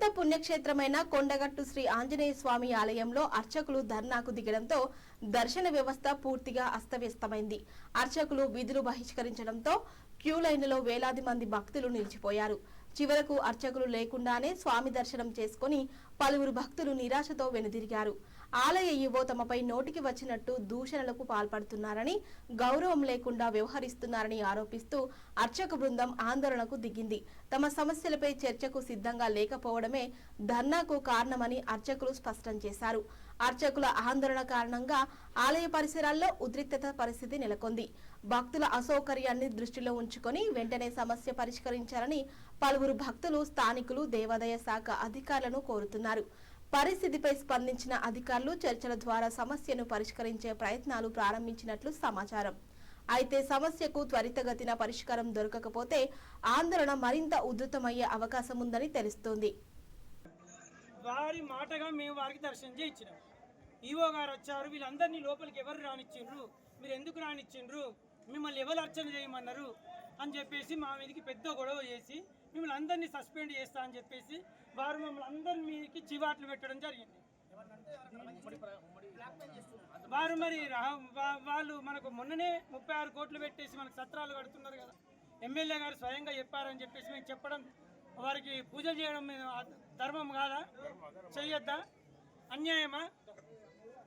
ప్రసిద్ధ పుణ్యక్షేత్రమైన కొండగట్టు శ్రీ ఆంజనేయ స్వామి ఆలయంలో అర్చకులు ధర్నాకు దిగడంతో దర్శన వ్యవస్థ పూర్తిగా అస్తవ్యస్తమైంది. అర్చకులు విధులు బహిష్కరించడంతో క్యూ లైన్లో వేలాది మంది భక్తులు నిలిచిపోయారు. చివరకు అర్చకులు లేకుండానే స్వామి దర్శనం చేసుకుని పలువురు భక్తులు నిరాశతో వెనుదిరిగారు. ఆలయ ఈవో తమపై నోటికి వచ్చినట్టు దూషణలకు పాల్పడుతున్నారని గౌరవం లేకుండా వ్యవహరిస్తున్నారని ఆరోపిస్తూ అర్చక బృందం ఆందోళనకు దిగింది. తమ సమస్యలపై చర్చకు సిద్ధంగా లేకపోవడమే ధర్నాకు కారణమని అర్చకులు స్పష్టం చేశారు. అర్చకుల ఆందోళన కారణంగా ఆలయ పరిసరాల్లో ఉద్రిక్తత పరిస్థితి నెలకొంది. భక్తుల అసౌకర్యాన్ని దృష్టిలో ఉంచుకొని వెంటనే సమస్య పరిష్కరించాలని పలువురు భక్తులు స్థానికులు దేవాదాయ శాఖ అధికారులను కోరుతున్నారు. పరిస్థితిపై స్పందించిన అధికారులు చర్చల ద్వారా సమస్యను పరిష్కరించే ప్రయత్నాలు ప్రారంభించినట్లు సమాచారం. అయితే సమస్యకు త్వరితగతిన పరిష్కారం దొరకకపోతే ఆందోళన మరింత ఉధృతమయ్యే అవకాశం ఉందని తెలుస్తోంది. వారి మాటగా మేము వారికి దర్శనం చేయించినాం. ఈవో గారు వచ్చారు వీళ్ళందరినీ లోపలికి ఎవరు రానిచ్చిండ్రు మీరు ఎందుకు రానిచ్చిండ్రు మిమ్మల్ని ఎవరు అర్చన చేయమన్నారు అని చెప్పేసి మా మీదకి పెద్ద గొడవ చేసి మిమ్మల్ని అందరినీ సస్పెండ్ చేస్తా అని చెప్పేసి వారు మమ్మల్ని అందరి మీదకి చివాట్లు పెట్టడం జరిగింది. వారు మరి వాళ్ళు మనకు మొన్ననే ముప్పై ఆరు కోట్లు పెట్టేసి మనకు సత్రాలు కడుతున్నారు కదా. ఎమ్మెల్యే గారు స్వయంగా చెప్పారని చెప్పేసి మేము చెప్పడం వారికి పూజలు చేయడం ధర్మం కాదా? చెయ్యొద్దా? అన్యాయమా?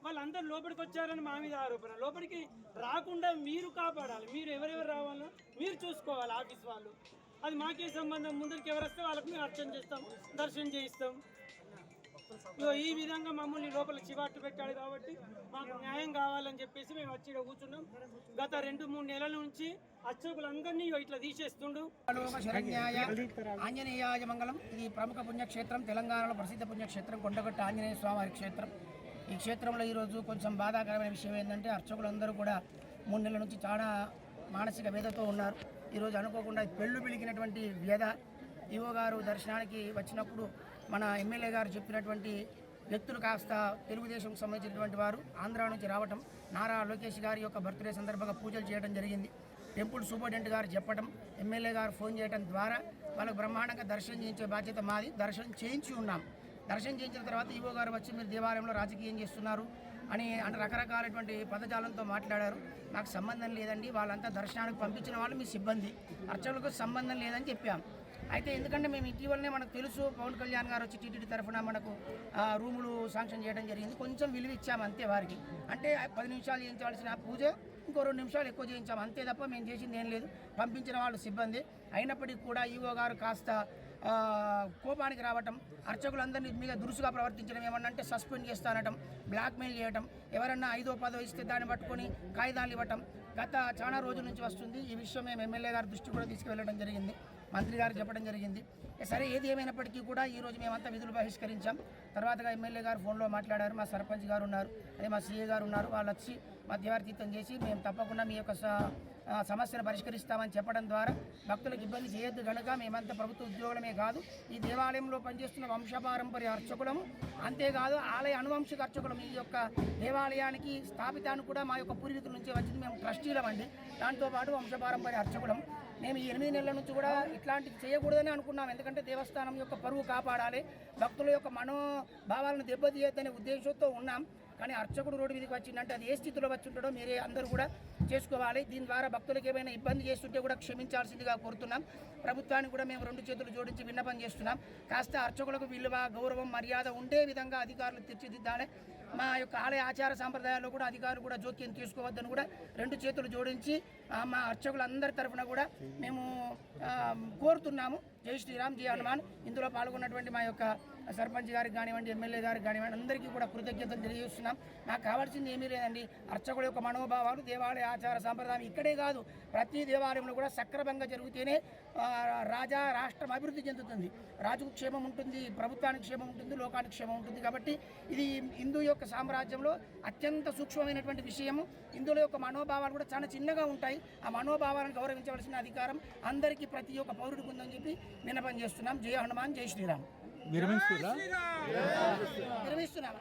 వాళ్ళందరూ లోపలికి వచ్చారని మా మీద ఆరోపణ. లోపలికి రాకుండా మీరు కాపాడాలి. మీరు ఎవరెవరు రావాలో మీరు చూసుకోవాలి ఆఫీస్ వాళ్ళు. అది మాకే సంబంధం. ముందరికి ఎవరు వస్తే వాళ్ళకి మేము అర్చన చేస్తాం దర్శనం చేయిస్తాం. ఈ విధంగా మమ్మల్ని లోపల చివాట్లు పెట్టాడు కాబట్టి మాకు న్యాయం కావాలని చెప్పేసి మేము వచ్చి కూర్చున్నాం. గత రెండు మూడు నెలల నుంచి అర్చకులందరినీ ఇట్లా తీసేస్తుండు. ఆంజనేయాయ మంగళం ఇది ప్రముఖ పుణ్యక్షేత్రం. తెలంగాణలో ప్రసిద్ధ పుణ్యక్షేత్రం కొండగట్ట ఆంజనేయ స్వామి క్షేత్రం. ఈ క్షేత్రంలో ఈరోజు కొంచెం బాధాకరమైన విషయం ఏంటంటే అర్చకులందరూ కూడా మూడు నెలల నుంచి చాలా మానసిక వేదతో ఉన్నారు. ఈరోజు అనుకోకుండా పెళ్ళు పిలికినటువంటి వేద ఈవో గారు దర్శనానికి వచ్చినప్పుడు మన ఎమ్మెల్యే గారు చెప్పినటువంటి వ్యక్తులు కాస్త తెలుగుదేశంకు సంబంధించినటువంటి వారు ఆంధ్ర నుంచి రావటం నారా లోకేష్ గారి యొక్క బర్త్డే సందర్భంగా పూజలు చేయడం జరిగింది. టెంపుల్ సూపరింటెండెంట్ గారు చెప్పడం ఎమ్మెల్యే గారు ఫోన్ చేయడం ద్వారా వాళ్ళకు బ్రహ్మాండంగా దర్శనం చేయించే బాధ్యత మాది. దర్శనం చేయించి ఉన్నాం. దర్శనం చేయించిన తర్వాత ఈవో గారు వచ్చి మీరు దేవాలయంలో రాజకీయం చేస్తున్నారు అని అంటే రకరకాలటువంటి పదజాలంతో మాట్లాడారు. నాకు సంబంధం లేదండి వాళ్ళంతా దర్శనానికి పంపించిన వాళ్ళు మీ సిబ్బంది. అర్చకులకు సంబంధం లేదని చెప్పాం. అయితే ఎందుకంటే మేము ఇటీవలనే మనకు తెలుసు పవన్ కళ్యాణ్ గారు వచ్చి టీటీడీ తరఫున మనకు రూములు శాంక్షన్ చేయడం జరిగింది. కొంచెం విలువ ఇచ్చాము అంతే వారికి. అంటే పది నిమిషాలు చేయించవలసిన పూజ ఇంకో రెండు నిమిషాలు ఎక్కువ చేయించాము అంతే తప్ప మేము చేసింది ఏం లేదు. పంపించిన వాళ్ళు సిబ్బంది. అయినప్పటికీ కూడా ఈవో గారు కాస్త కోపానికి రావటం అర్చకులందరినీ మీద దురుసుగా ప్రవర్తించడం ఏమన్నంటే సస్పెండ్ చేస్తానటం బ్లాక్మెయిల్ చేయటం ఎవరన్నా ఐదో పదో ఇస్తే దాన్ని పట్టుకొని కాగితాలు ఇవ్వటం గత చాలా రోజుల నుంచి వస్తుంది. ఈ విషయం మేము ఎమ్మెల్యే గారి దృష్టి కూడా తీసుకువెళ్ళడం జరిగింది. మంత్రి గారు చెప్పడం జరిగింది. సరే ఏది ఏమైనప్పటికీ కూడా ఈ రోజు మేమంతా విధులు బహిష్కరించాం. తర్వాతగా ఎమ్మెల్యే గారు ఫోన్లో మాట్లాడారు. మా సర్పంచ్ గారు ఉన్నారు. అదే మా సీఏ గారు ఉన్నారు. వాళ్ళు వచ్చి మధ్యవర్తిత్వం చేసి మేము తప్పకుండా మీ యొక్క సమస్యను పరిష్కరిస్తామని చెప్పడం ద్వారా భక్తులకు ఇబ్బంది చేయొద్దు కనుక మేమంతా ప్రభుత్వ ఉద్యోగులమే కాదు ఈ దేవాలయంలో పనిచేస్తున్న వంశపారంపర్య అర్చకులము అంతేకాదు ఆలయ అనువంశిక అర్చకులం ఈ యొక్క దేవాలయానికి స్థాపితాన్ని కూడా మా యొక్క పూర్వీకుల నుంచి వచ్చింది. మేము ట్రస్టీలం అండి. దాంతోపాటు వంశపారంపర్య అర్చకులం. మేము ఈ ఎనిమిది నెలల నుంచి కూడా ఇట్లాంటివి చేయకూడదని అనుకున్నాం. ఎందుకంటే దేవస్థానం యొక్క పరువు కాపాడాలి. భక్తుల యొక్క మనోభావాలను దెబ్బతీయద్దనే ఉద్దేశంతో ఉన్నాం. కానీ అర్చకుడు రోడ్డు మీదకి వచ్చిందంటే అది ఏ స్థితిలో వచ్చి ఉంటాడో మీరే అందరూ కూడా చేసుకోవాలి. దీని ద్వారా భక్తులకు ఏమైనా ఇబ్బంది చేస్తుంటే కూడా క్షమించాల్సిందిగా కోరుతున్నాం. ప్రభుత్వానికి కూడా మేము రెండు చేతులు జోడించి విన్నపం చేస్తున్నాం. కాస్త అర్చకులకు విలువ గౌరవం మర్యాద ఉండే విధంగా అధికారులు తీర్చిదిద్దాలి. మా యొక్క ఆలయ ఆచార సాంప్రదాయాల్లో కూడా అధికారులు కూడా జోక్యం తీసుకోవద్దని కూడా రెండు చేతులు జోడించి మా అర్చకులందరి తరఫున కూడా మేము కోరుతున్నాము. జై శ్రీరామ్ జై హనుమాన్. ఇందులో పాల్గొన్నటువంటి మా యొక్క సర్పంచ్ గారికి కానివ్వండి ఎమ్మెల్యే గారికి కానివ్వండి అందరికీ కూడా కృతజ్ఞతలు తెలియజేస్తున్నాం. నాకు కావాల్సింది ఏమీ లేదండి. అర్చకుడు యొక్క మనోభావాలు దేవాలయ ఆచార సాంప్రదాయం ఇక్కడే కాదు ప్రతి దేవాలయంలో కూడా సక్రమంగా జరిగితేనే రాజా రాష్ట్రం అభివృద్ధి చెందుతుంది. రాజుకు క్షేమం ఉంటుంది ప్రభుత్వానికి క్షేమం ఉంటుంది లోకానికి క్షేమం ఉంటుంది కాబట్టి ఇది హిందూ యొక్క సామ్రాజ్యంలో అత్యంత సూక్ష్మమైనటువంటి విషయము. హిందువుల యొక్క మనోభావాలు కూడా చాలా చిన్నగా ఉంటాయి. ఆ మనోభావాలను గౌరవించవలసిన అధికారం అందరికీ ప్రతి ఒక్క పౌరుడికి ఉందని చెప్పి విన్నపం చేస్తున్నాం. జయ హనుమాన్ జై శ్రీరామ్. విరమిస్తురా నిర్వహిస్తున్నాం